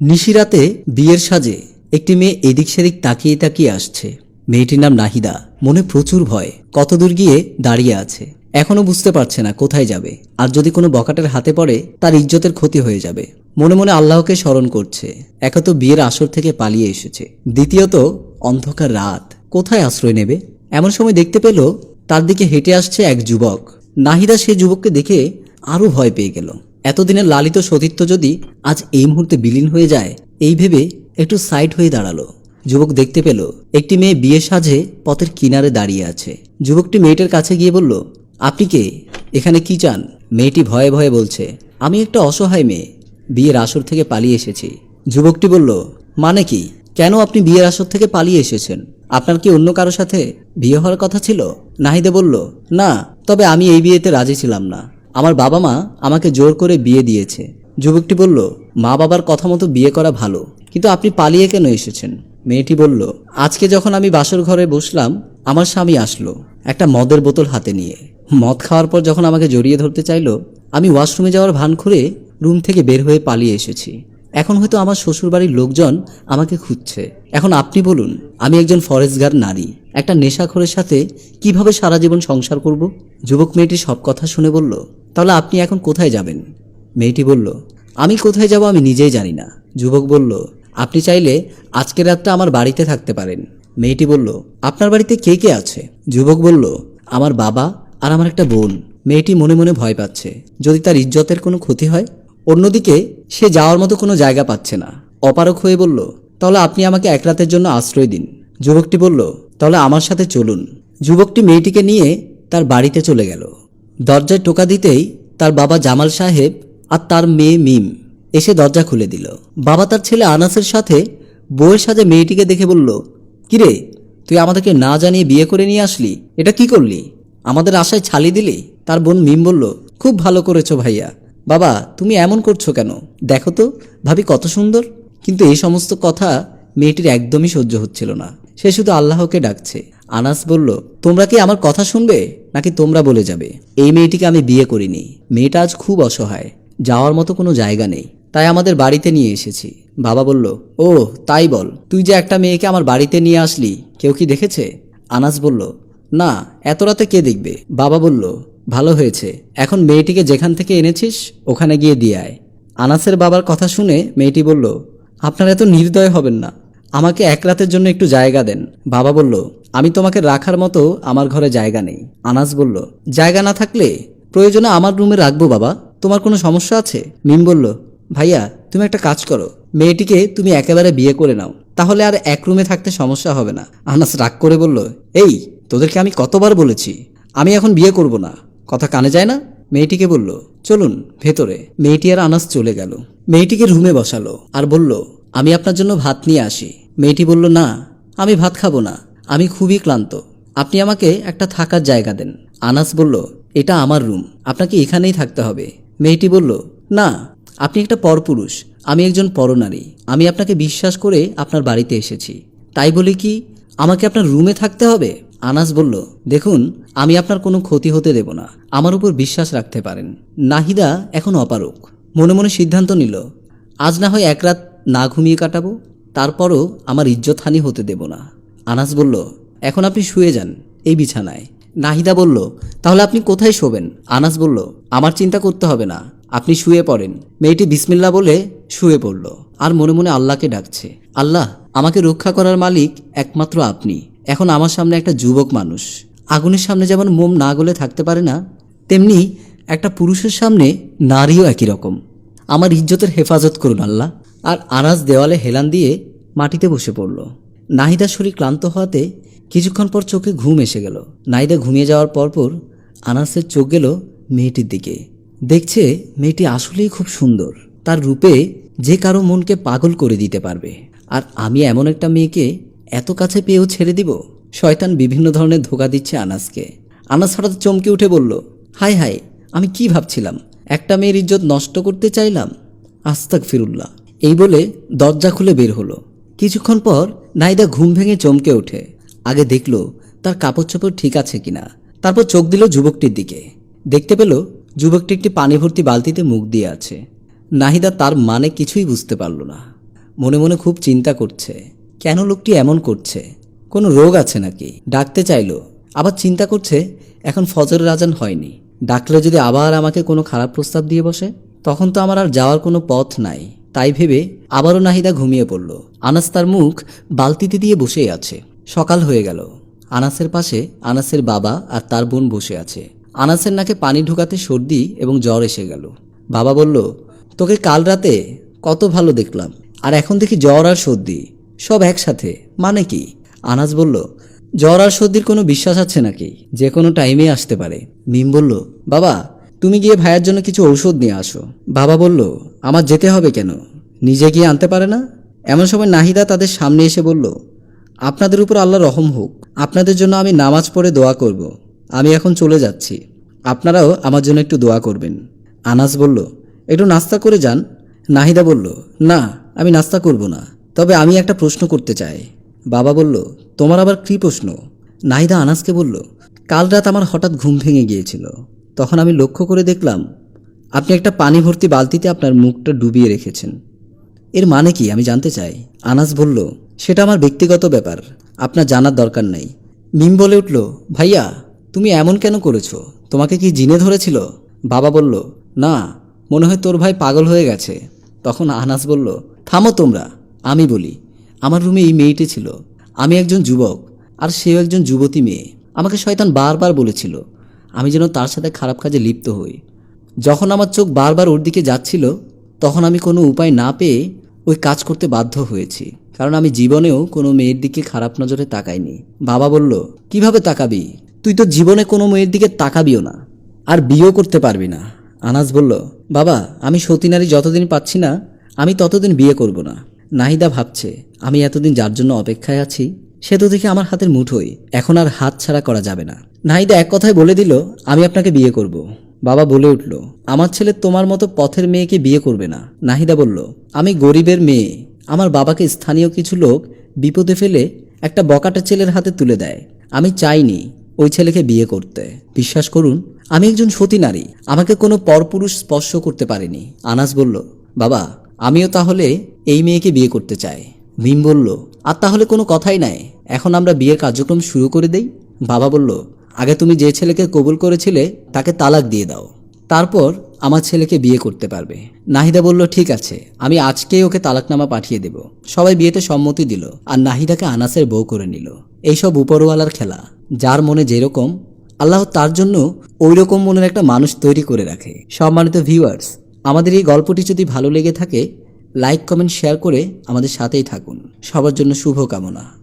নিশিরাতে বিয়ের সাজে একটি মেয়ে এদিক সেদিক তাকিয়ে তাকিয়ে আসছে। মেয়েটির নাম নাহিদা। মনে প্রচুর ভয়। কত দূর গিয়ে দাঁড়িয়ে আছে। এখনও বুঝতে পারছে না কোথায় যাবে। আর যদি কোনো বকাটের হাতে পড়ে, তার ইজ্জতের ক্ষতি হয়ে যাবে। মনে মনে আল্লাহকে স্মরণ করছে। একে তো বিয়ের আসর থেকে পালিয়ে এসেছে। দ্বিতীয়ত, অন্ধকার রাত। কোথায় আশ্রয় নেবে? এমন সময় দেখতে পেল, তার দিকে হেঁটে আসছে এক যুবক। নাহিদা সে যুবককে দেখে আরও ভয় পেয়ে গেল। এতদিনের লালিত সতীত্ব যদি আজ এই মুহূর্তে বিলীন হয়ে যায়, এই ভেবে একটু সাইড হয়ে দাঁড়াল। যুবক দেখতে পেল, একটি মেয়ে বিয়ে সাজে পথের কিনারে দাঁড়িয়ে আছে। যুবকটি মেয়েটার কাছে গিয়ে বলল, আপনি কে? এখানে কি চান? মেয়েটি ভয়ে ভয়ে বলছে, আমি একটা অসহায় মেয়ে, বিয়ের আসর থেকে পালিয়ে এসেছি। যুবকটি বলল মানে কি? কেন আপনি বিয়ের আসর থেকে পালিয়ে এসেছেন? আপনার কি অন্য কারও সাথে বিয়ে হওয়ার কথা ছিল? নাহিদে বলল, না, তবে আমি এই বিয়েতে রাজি ছিলাম না। আমার বাবা মা আমাকে জোর করে বিয়ে দিয়েছে। যুবকটি বলল, মা বাবার কথা মতো বিয়ে করা ভালো, কিন্তু আপনি পালিয়ে কেন এসেছেন? মেয়েটি বলল, আজকে যখন আমি বাসর ঘরে বসলাম, আমার স্বামী আসলো একটা মদের বোতল হাতে নিয়ে। মদ খাওয়ার পর যখন আমাকে জড়িয়ে ধরতে চাইল, আমি ওয়াশরুমে যাওয়ার ভান করে রুম থেকে বের হয়ে পালিয়ে এসেছি। এখন হয়তো আমার শ্বশুরবাড়ির লোকজন আমাকে খুঁজছে। এখন আপনি বলুন, আমি একজন ফরেস্টগার নারী। একটা নেশাখোরের সাথে কীভাবে সারা জীবন সংসার করব? যুবক মেয়েটি সব কথা শুনে বলল, তাহলে আপনি এখন কোথায় যাবেন? মেয়েটি বলল, আমি কোথায় যাব আমি নিজেই জানি না। যুবক বলল, আপনি চাইলে আজকের রাতটা আমার বাড়িতে থাকতে পারেন। মেয়েটি বলল, আপনার বাড়িতে কে কে আছে? যুবক বলল, আমার বাবা আর আমার একটা বোন। মেয়েটি মনে মনে ভয় পাচ্ছে, যদি তার ইজ্জতের কোনো ক্ষতি হয়? অন্যদিকে, সে যাওয়ার মতো কোনো জায়গা পাচ্ছে না। অপারক হয়ে বলল, তাহলে আপনি আমাকে এক রাতের জন্য আশ্রয় দিন। যুবকটি বলল, তাহলে আমার সাথে চলুন। যুবকটি মেয়েটিকে নিয়ে তার বাড়িতে চলে গেল। দরজায় টোকা দিতেই তার বাবা জামাল সাহেব আর তার মেয়ে মিম এসে দরজা খুলে দিল। বাবা তার ছেলে আনাসের সাথে বউয়ের সাথে মেয়েটিকে দেখে বলল কিরে তুই আমাদেরকে না জানিয়ে বিয়ে করে নিয়ে আসলি? এটা কি করলি? আমাদের আশায় ছালি দিলি? তার বোন মিম বলল, খুব ভালো করেছ ভাইয়া। বাবা, তুমি এমন করছ কেন? দেখো তো, ভাবি কত সুন্দর। কিন্তু এই সমস্ত কথা মেয়েটির একদমই সহ্য হচ্ছিল না। সে শুধু আল্লাহকে ডাকছে। আনাস বলল, তোমরা কি আমার কথা শুনবে, নাকি তোমরা বলে যাবে? এই মেয়েটিকে আমি বিয়ে করিনি। মেয়েটা আজ খুব অসহায়। যাওয়ার মতো কোনো জায়গা নেই। তাই আমাদের বাড়িতে নিয়ে এসেছি। বাবা বলল, ও, তাই বল। তুই যে একটা মেয়েকে আমার বাড়িতে নিয়ে আসলি, কেউ কি দেখেছে? আনাস বলল, না, এত রাতে কে দেখবে? বাবা বলল ভালো হয়েছে। এখন মেয়েটিকে যেখান থেকে এনেছিস, ওখানে গিয়ে দিয়ে আয়। আনাসের বাবার কথা শুনে মেয়েটি বলল, আপনারা এত নির্দয় হবেন না। আমাকে এক রাতের জন্য একটু জায়গা দেন। বাবা বলল, আমি তোমাকে রাখার মতো আমার ঘরে জায়গা নেই। আনাস বলল, জায়গা না থাকলে প্রয়োজনে আমার রুমে রাখব বাবা। তোমার কোনো সমস্যা আছে? মিম বলল, ভাইয়া, তুমি একটা কাজ করো। মেয়েটিকে তুমি একেবারে বিয়ে করে নাও। তাহলে আর এক রুমে থাকতে সমস্যা হবে না। আনাস রাগ করে বলল, এই, তোদেরকে আমি কতবার বলেছি? আমি এখন বিয়ে করব না। কথা কানে যায় না? মেয়েটিকে বলল, চলুন, ভেতরে। মেয়েটি আর আনাস চলে গেল। মেয়েটিকে রুমে বসালো আর বলল, আমি আপনার জন্য ভাত নিয়ে আসি। মেয়েটি বলল, না, আমি ভাত খাব না। আমি খুবই ক্লান্ত। আপনি আমাকে একটা থাকার জায়গা দেন। আনাস বলল, এটা আমার রুম। আপনাকে এখানেই থাকতে হবে। মেয়েটি বলল, না, আপনি একটা পরপুরুষ। আমি একজন পরনারী। আমি আপনাকে বিশ্বাস করে আপনার বাড়িতে এসেছি। তাই বলে কি আমাকে আপনার রুমে থাকতে হবে? আনাস বলল, দেখুন, আমি আপনার কোনো ক্ষতি হতে দেব না। আমার উপর বিশ্বাস রাখতে পারেন। নাহিদা এখন অপারক মনে মনে সিদ্ধান্ত নিল, আজ না হয় এক রাত না ঘুমিয়ে কাটাবো, তারপরও আমার ইজ্জতহানি হতে দেব না। আনাস বলল, এখন আপনি শুয়ে যান, এই বিছানায়। নাহিদা বলল, তাহলে আপনি কোথায় শোবেন? আনাস বলল, আমার চিন্তা করতে হবে না, আপনি শুয়ে পড়েন। মেয়েটি বিসমিল্লা বলে শুয়ে পড়ল, আর মনে মনে আল্লাহকে ডাকছে, আল্লাহ, আমাকে রক্ষা করার মালিক একমাত্র আপনি। এখন আমার সামনে একটা যুবক মানুষ। আগুনের সামনে যেমন মোম না গলে থাকতে পারে না, তেমনি একটা পুরুষের সামনে নারীও একই রকম। আমার ইজ্জতের হেফাজত করুন আল্লাহ। আর আনাজ দেওয়ালে হেলান দিয়ে মাটিতে বসে পড়ল। নাহিদার শরীর ক্লান্ত হওয়াতে কিছুক্ষণ পর চোখে ঘুম এসে গেল। নাহিদা ঘুমিয়ে যাওয়ার পরপর আনাসের চোখ গেল মেয়েটির দিকে। দেখছে মেয়েটি আসলেই খুব সুন্দর। তার রূপে যে কারও মনকে পাগল করে দিতে পারবে। আর আমি এমন একটা মেয়েকে এত কাছে পেয়েও ছেড়ে দিব? শয়তান বিভিন্ন ধরনের ধোকা দিচ্ছে আনাসকে। আনাস হঠাৎ চমকে উঠে বলল হাই হাই আমি কি ভাবছিলাম? একটা মেয়ের ইজ্জত নষ্ট করতে চাইলাম? আস্তাক ফিরুল্লাহ এই বলে দরজা খুলে বের হলো। কিছুক্ষণ পর নাইদা ঘুম ভেঙে চমকে ওঠে। আগে দেখল তার কাপড় চোপড় ঠিক আছে কিনা। তারপর চোখ দিল যুবকটির দিকে। দেখতে পেল যুবকটি একটি পানি ভর্তি বালতিতে মুখ দিয়ে আছে। নাহিদা তার মানে কিছুই বুঝতে পারল না। মনে মনে খুব চিন্তা করছে। কেন লোকটি এমন করছে? কোনো রোগ আছে নাকি? ডাকতে চাইলো। আবার চিন্তা করছে, এখন ফজর রাজান হয়নি। ডাকলে যদি আবার আমাকে কোনো খারাপ প্রস্তাব দিয়ে বসে? তখন তো আমার আর যাওয়ার কোনো পথ নাই। তাই ভেবে আবারও নাহিদা ঘুমিয়ে পড়ল। আনাস তার মুখ বালতিতে দিয়ে বসেই আছে। সকাল হয়ে গেল। আনাসের পাশে আনাসের বাবা আর তার বোন বসে আছে। আনাসের নাকে পানি ঢুকাতে সর্দি এবং জ্বর এসে গেল। বাবা বলল, তোকে কাল রাতে কত ভালো দেখলাম। আর এখন দেখি জ্বর আর সর্দি। সব একসাথে। মানে কি? আনাস বলল, জ্বর আর সর্দির কোনো বিশ্বাস আছে নাকি? যে কোনো টাইমে আসতে পারে। মিম বলল, বাবা, তুমি গিয়ে ভাইয়ের জন্য কিছু ঔষধ নিয়ে আসো। বাবা বলল, আমার যেতে হবে কেন? নিজে গিয়ে আনতে পারে না? এমন সময় নাহিদা তাদের সামনে এসে বলল, আপনাদের উপর আল্লাহ রহম হোক। আপনাদের জন্য আমি নামাজ পড়ে দোয়া করব। আমি এখন চলে যাচ্ছি। আপনারাও আমার জন্য একটু দোয়া করবেন। আনাস বলল, একটু নাস্তা করে যান। নাহিদা বলল, না, আমি নাস্তা করব না। তবে আমি একটা প্রশ্ন করতে চাই। বাবা বলল, তোমার আবার কী প্রশ্ন? নাহিদা আনাসকে বলল, কাল রাত আমার হঠাৎ ঘুম ভেঙে গিয়েছিল। তখন আমি লক্ষ্য করে দেখলাম, আপনি একটা পানি ভর্তি বালতিতে আপনার মুখটা ডুবিয়ে রেখেছেন। এর মানে কি আমি জানতে চাই? আনাস বলল, সেটা আমার ব্যক্তিগত ব্যাপার। আপনার জানার দরকার নেই। মিম বলে উঠল, ভাইয়া, তুমি এমন কেন করেছ? তোমাকে কি জিনে ধরেছিল? বাবা বলল, না, মনে হয় তোর ভাই পাগল হয়ে গেছে। তখন আনাস বলল, থামো তোমরা। আমি বলি, আমার রুমে এই মেয়েটি ছিল। আমি একজন যুবক, আর সেও একজন যুবতী মেয়ে। আমাকে শয়তান বারবার বলেছিল, আমি যেন তার সাথে খারাপ কাজে লিপ্ত হই। যখন আমার চোখ বারবার ওর দিকে যাচ্ছিল, তখন আমি কোনো উপায় না পেয়ে ওই কাজ করতে বাধ্য হয়েছি। কারণ আমি জীবনেও কোনো মেয়ের দিকে খারাপ নজরে তাকাইনি। বাবা বলল, কীভাবে তাকাবি? তুই তো জীবনে কোনো মেয়ের দিকে তাকাবিও না, আর বিয়েও করতে পারবি না। আনাজ বলল, বাবা, আমি সতী নারী যতদিন পাচ্ছি না, আমি ততদিন বিয়ে করব না। নাহিদা ভাবছে, আমি এতদিন যার জন্য অপেক্ষায় আছি, সে তো দেখে আমার হাতের মুঠোই এখন আর হাত ছাড়া করা যাবে না। নাহিদা এক কথায় বলে দিল, আমি আপনাকে বিয়ে করব। বাবা বলে উঠল, আমার ছেলে তোমার মতো পথের মেয়েকে বিয়ে করবে না। নাহিদা বলল, আমি গরিবের মেয়ে। আমার বাবাকে স্থানীয় কিছু লোক বিপদে ফেলে একটা বকাটা ছেলের হাতে তুলে দেয়। আমি চাইনি ওই ছেলেকে বিয়ে করতে। বিশ্বাস করুন, আমি একজন সতী নারী। আমাকে কোনো পরপুরুষ স্পর্শ করতে পারেনি। আনাস বলল, বাবা, আমিও তাহলে এই মেয়েকে বিয়ে করতে চায়। ভীম বলল, আর তাহলে কোনো কথাই নাই। এখন আমরা বিয়ের কার্যক্রম শুরু করে দেই। বাবা বলল, আগে তুমি যে ছেলেকে কবুল করেছিলে, তাকে তালাক দিয়ে দাও। তারপর আমার ছেলেকে বিয়ে করতে পারবে। নাহিদা বলল, ঠিক আছে, আমি আজকেই ওকে তালাকনামা পাঠিয়ে দেব। সবাই বিয়েতে সম্মতি দিল, আর নাহিদাকে আনাসের বউ করে নিল। এইসব উপরওয়ালার খেলা। যার মনে যেরকম, আল্লাহ তার জন্য ওই রকম মনের একটা মানুষ তৈরি করে রাখে। সম্মানিত ভিউয়ার্স, আমাদের এই গল্পটি যদি ভালো লেগে থাকে লাইক কমেন্ট শেয়ার করে আমাদের সাথেই থাকুন। সবার জন্য শুভ কামনা